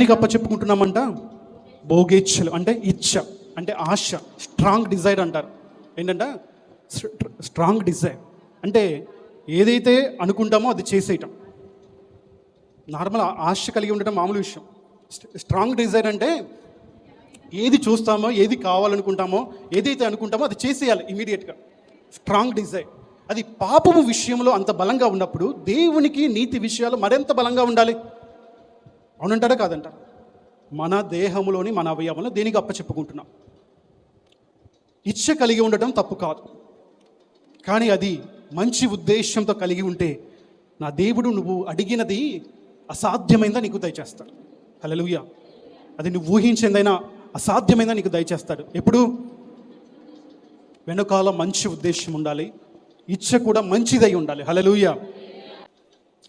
దేనికి అప్పచెప్పుకుంటున్నామంట భోగేచ్ఛలు అంటే ఇచ్చ అంటే ఆశ స్ట్రాంగ్ డిజైర్ అంటారు. ఏంటంట? స్ట్రాంగ్ డిజైర్ అంటే ఏదైతే అనుకుంటామో అది చేసేయటం. నార్మల్ ఆశ కలిగి ఉండటం మామూలు విషయం. స్ట్రాంగ్ డిజైర్ అంటే ఏది చూస్తామో ఏది కావాలనుకుంటామో ఏదైతే అనుకుంటామో అది చేసేయాలి ఇమీడియట్గా స్ట్రాంగ్ డిజైర్ అది పాపము విషయంలో అంత బలంగా ఉన్నప్పుడు దేవునికి నీతి విషయాలు మరింత బలంగా ఉండాలి. అవునంటారా కాదంటారా? మన దేహంలోని మన అవయవంలో దేనికి అప్పచెప్పుకుంటున్నాం ఇచ్చ కలిగి ఉండటం తప్పు కాదు. కానీ అది మంచి ఉద్దేశంతో కలిగి ఉంటే నా దేవుడు నువ్వు అడిగినది అసాధ్యమైందా నీకు దయచేస్తాడు. హలలుయ అది నువ్వు ఊహించిందైనా అసాధ్యమైందా నీకు దయచేస్తాడు. ఎప్పుడు? వెనుకాల మంచి ఉద్దేశం ఉండాలి. ఇచ్చ కూడా మంచిదై ఉండాలి. హలలుయ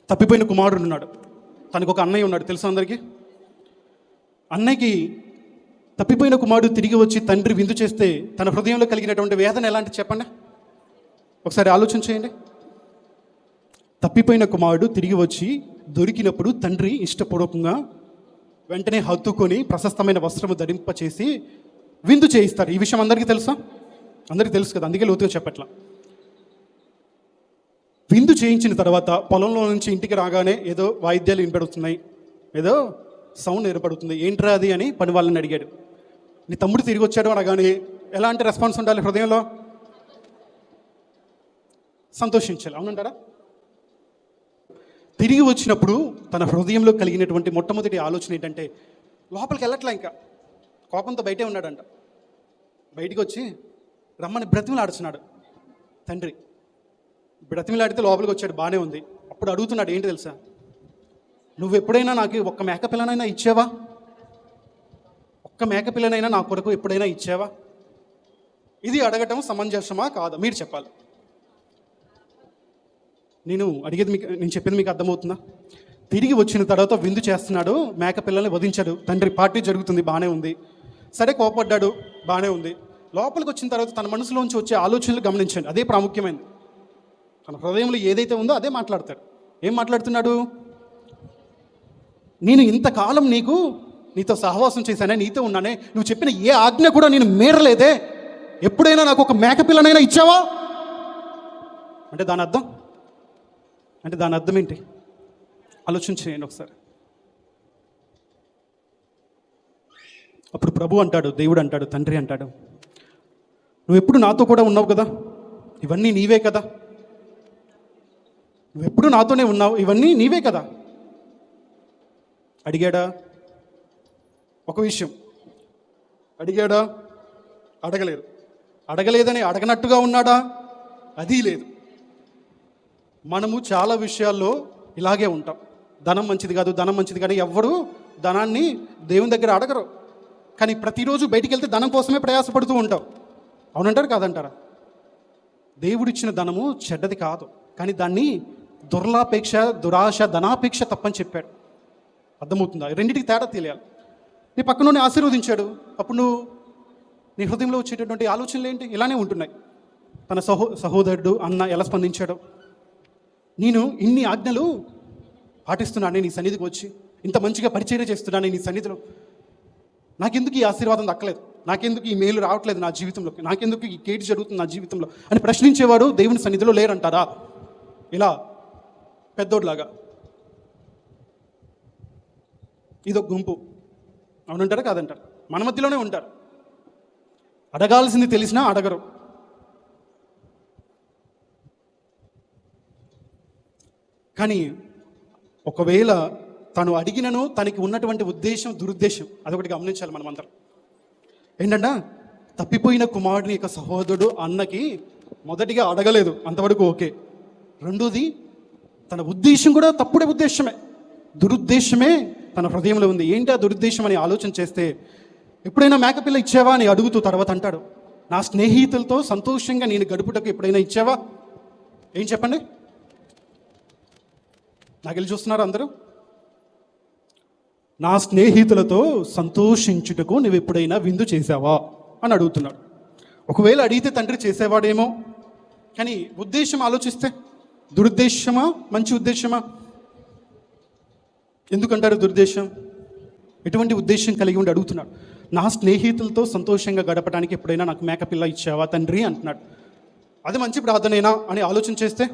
తప్పిపోయిన కుమారుడు ఉన్నాడు. తనకు ఒక అన్నయ్య ఉన్నాడు తెలుసా అందరికీ? అన్నయ్యకి తప్పిపోయిన కుమారుడు తిరిగి వచ్చి తండ్రి విందు చేస్తే తన హృదయంలో కలిగినటువంటి వేదన ఎలాంటి చెప్పండి? ఒకసారి ఆలోచన చేయండి. తప్పిపోయిన కుమారుడు తిరిగి వచ్చి దొరికినప్పుడు తండ్రి ఇష్టపూర్వకంగా వెంటనే హత్తుకొని ప్రశస్తమైన వస్త్రము ధరింపచేసి విందు చేయిస్తారు. ఈ విషయం అందరికీ తెలుసా? అందరికీ తెలుసు కదా అందుకే లోతుగా చెప్పట్లా. విందు చేయించిన తర్వాత పొలంలో నుంచి ఇంటికి రాగానే ఏదో వాయిద్యాలు వినపడుతున్నాయి. ఏదో సౌండ్ ఏర్పడుతుంది. ఏంట్రా అది అని పని వాళ్ళని అడిగాడు. నీ తమ్ముడు తిరిగి వచ్చాడు అనగానే ఎలాంటి రెస్పాన్స్ ఉండాలి హృదయంలో? సంతోషించాలి. అవునంటారా? తిరిగి వచ్చినప్పుడు తన హృదయంలో కలిగినటువంటి మొట్టమొదటి ఆలోచన ఏంటంటే లోపలికి వెళ్ళట్లే ఇంకా. కోపంతో బయటే ఉన్నాడంట. బయటికి వచ్చి రమ్మని బ్రతిమలాడుచున్నాడు తండ్రి. బ్రతిమిలాడితే లోపలికి వచ్చాడు బాగానే ఉంది. అప్పుడు అడుగుతున్నాడు ఏంటి తెలుసా? నువ్వు ఎప్పుడైనా నాకు ఒక్క మేక పిల్లనైనా ఇచ్చావా? ఒక్క మేకపిల్లనైనా నా కొరకు ఎప్పుడైనా ఇచ్చావా? ఇది అడగటం సమంజసమా కాదా? మీరు చెప్పాలి. నేను అడిగేది మీకు నేను చెప్పేది మీకు అర్థమవుతుందా? తిరిగి వచ్చిన తర్వాత విందు చేస్తున్నాడు మేక పిల్లల్ని వధించాడు. తండ్రి పార్టీ జరుగుతుంది బాగానే ఉంది. సరే కోపడ్డాడు బాగానే ఉంది. లోపలికి వచ్చిన తర్వాత తన మనసులోంచి వచ్చే ఆలోచనలు గమనించండి. అదే ప్రాముఖ్యమైనది. తన హృదయంలో ఏదైతే ఉందో అదే మాట్లాడతాడు. ఏం మాట్లాడుతున్నాడు? నేను ఇంతకాలం నీకు నీతో సహవాసం చేశానే నీతో ఉన్నానే నువ్వు చెప్పిన ఏ ఆజ్ఞ కూడా నేను మీరలేదే. ఎప్పుడైనా నాకు ఒక మేకపిల్లనైనా ఇచ్చావా? అంటే దాని అర్థం? అంటే దాని అర్థం ఏంటి? ఆలోచించేయండి ఒకసారి. అప్పుడు ప్రభు అంటాడు దేవుడు అంటాడు తండ్రి అంటాడు నువ్వు ఎప్పుడు నాతో కూడా ఉన్నావు కదా? ఇవన్నీ నీవే కదా? నువ్వు ఎప్పుడు నాతోనే ఉన్నావు? ఇవన్నీ నీవే కదా. అడిగాడా? ఒక విషయం. అడిగాడా? అడగలేదు. అడగలేదని అడగనట్టుగా ఉన్నాడా? అది లేదు. మనము చాలా విషయాల్లో ఇలాగే ఉంటాం. ధనం మంచిది కాదు ధనం మంచిది కానీ ఎవ్వరూ ధనాన్ని దేవుని దగ్గర అడగరు. కానీ ప్రతిరోజు బయటికి వెళ్తే ధనం కోసమే ప్రయాసపడుతూ ఉంటాం. అవునంటారు? కాదంటారా? దేవుడిచ్చిన ధనము చెడ్డది కాదు. కానీ దాన్ని దుర్లాపేక్ష దురాశ ధనాపేక్ష తప్పని చెప్పాడు. అర్థమవుతుందా? రెండింటికి తేడా తెలియాలి. నీ పక్కన ఆశీర్వదించాడు. అప్పుడు నువ్వు నీ హృదయంలో వచ్చేటటువంటి ఆలోచనలు ఏంటి? ఇలానే ఉంటున్నాయి. తన సహో సహోదరుడు అన్న ఎలా స్పందించాడు? నేను ఇన్ని ఆజ్ఞలు పాటిస్తున్నాను నీ సన్నిధికి వచ్చి ఇంత మంచిగా పరిచయం చేస్తున్నాను నీ సన్నిధిలో. నాకెందుకు ఈ ఆశీర్వాదం దక్కలేదు? నాకెందుకు ఈ మేలు రావట్లేదు నా జీవితంలో నాకెందుకు ఈ కేటు జరుగుతుంది నా జీవితంలో? అని ప్రశ్నించేవాడు దేవుని సన్నిధిలో లేరంటారా? ఇలా పెద్దోడ్లాగా. ఇదొక గుంపు. అవునంటారా కాదంటారు? మన మధ్యలోనే ఉంటారు. అడగాల్సింది తెలిసినా అడగరు. కానీ ఒకవేళ తను అడిగినను తనకి ఉన్నటువంటి ఉద్దేశం దురుద్దేశం అదొకటి గమనించాలి మనం అందరం ఏంటంట తప్పిపోయిన కుమారుని యొక్క సహోదరుడు అన్నకి మొదటిగా అడగలేదు. అంతవరకు ఓకే. రెండోది తన ఉద్దేశం కూడా తప్పుడే ఉద్దేశమే. దురుద్దేశమే తన హృదయంలో ఉంది. ఏంటి ఆ దురుద్దేశం అని ఆలోచన చేస్తే ఎప్పుడైనా మేకపిల్ల ఇచ్చావా అని అడుగుతూ తర్వాత అంటాడు. నా స్నేహితులతో సంతోషంగా నేను గడుపుటకు ఎప్పుడైనా ఇచ్చావా? ఏం చెప్పండి? నాకు వెళ్ళి చూస్తున్నారు అందరూ. నా స్నేహితులతో సంతోషించుటకు నువ్వు ఎప్పుడైనా విందు చేసావా అని అడుగుతున్నాడు. ఒకవేళ అడిగితే తండ్రి చేసేవాడేమో. కానీ ఉద్దేశం ఆలోచిస్తే దురుద్దేశమా? మంచి ఉద్దేశమా? ఎందుకంటారు దురుద్దేశం? ఎటువంటి ఉద్దేశం కలిగి ఉండి అడుగుతున్నాడు? నా స్నేహితులతో సంతోషంగా గడపడానికి ఎప్పుడైనా నాకు మేకపిల్ల ఇచ్చావా తండ్రి అంటున్నాడు. అది మంచి ప్రార్థనేనా అని ఆలోచన చేస్తే?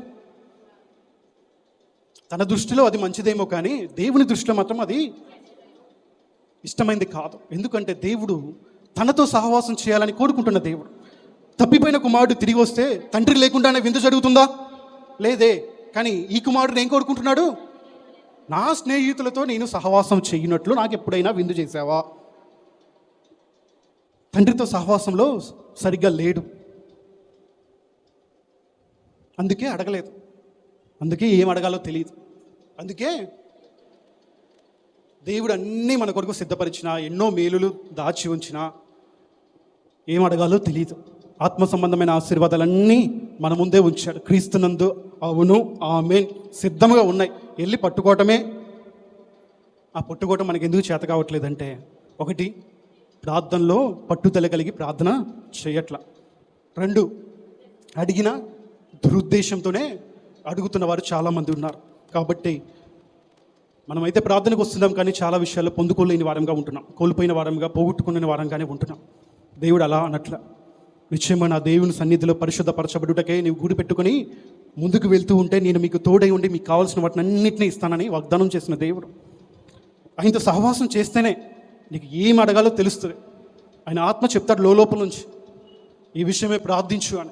తన దృష్టిలో అది మంచిదేమో కానీ దేవుని దృష్టిలో మాత్రం అది ఇష్టమైంది కాదు. ఎందుకంటే దేవుడు తనతో సహవాసం చేయాలని కోరుకుంటున్న దేవుడు. తప్పిపోయిన కుమారుడు తిరిగి వస్తే తండ్రి లేకుండానే విందు జరుగుతుందా? లేదే కానీ ఈ కుమారుడు ఏం కోరుకుంటున్నాడు? నా స్నేహితులతో నేను సహవాసం చేయనట్లు నాకు ఎప్పుడైనా విందు చేసావా తండ్రితో సహవాసంలో సరిగ్గా లేడు. అందుకే అడగలేదు. అందుకే ఏం అడగాలో తెలియదు అందుకే దేవుడు అన్నీ మన కొరకు సిద్ధపరిచిన ఎన్నో మేలులు దాచి ఉంచిన ఏం అడగాలో తెలియదు ఆత్మ సంబంధమైన ఆశీర్వాదాలన్నీ మన ముందే ఉంచాడు. క్రీస్తునందు అవును ఆమె సిద్ధంగా ఉన్నాయి. వెళ్ళి పట్టుకోవటమే. ఆ పట్టుకోవటం మనకి ఎందుకు చేత కావట్లేదంటే ఒకటి ప్రార్థనలో పట్టుదల కలిగి ప్రార్థన చేయట్ల. రెండు అడిగిన దురుద్దేశంతోనే అడుగుతున్న వారు చాలామంది ఉన్నారు. కాబట్టి మనమైతే ప్రార్థనకు వస్తున్నాం కానీ చాలా విషయాల్లో పొందుకోలేని వారంగా ఉంటున్నాం. కోల్పోయిన వారంగా పోగొట్టుకునే వారంగానే ఉంటున్నాం. దేవుడు అలా అనట్ల. నిశ్చయమైన నా దేవుని సన్నిధిలో పరిశుద్ధపరచబడుటకే నీవు గుడి పెట్టుకొని ముందుకు వెళ్తూ ఉంటే నేను మీకు తోడై ఉండి మీకు కావాల్సిన వాటిని అన్నింటినీ ఇస్తానని వాగ్దానం చేసిన దేవుడు. ఆయనతో సహవాసం చేస్తేనే నీకు ఏం అడగాలో తెలుస్తుంది. ఆయన ఆత్మ చెప్తాడు లోపల నుంచి. ఈ విషయమే ప్రార్థించు అని.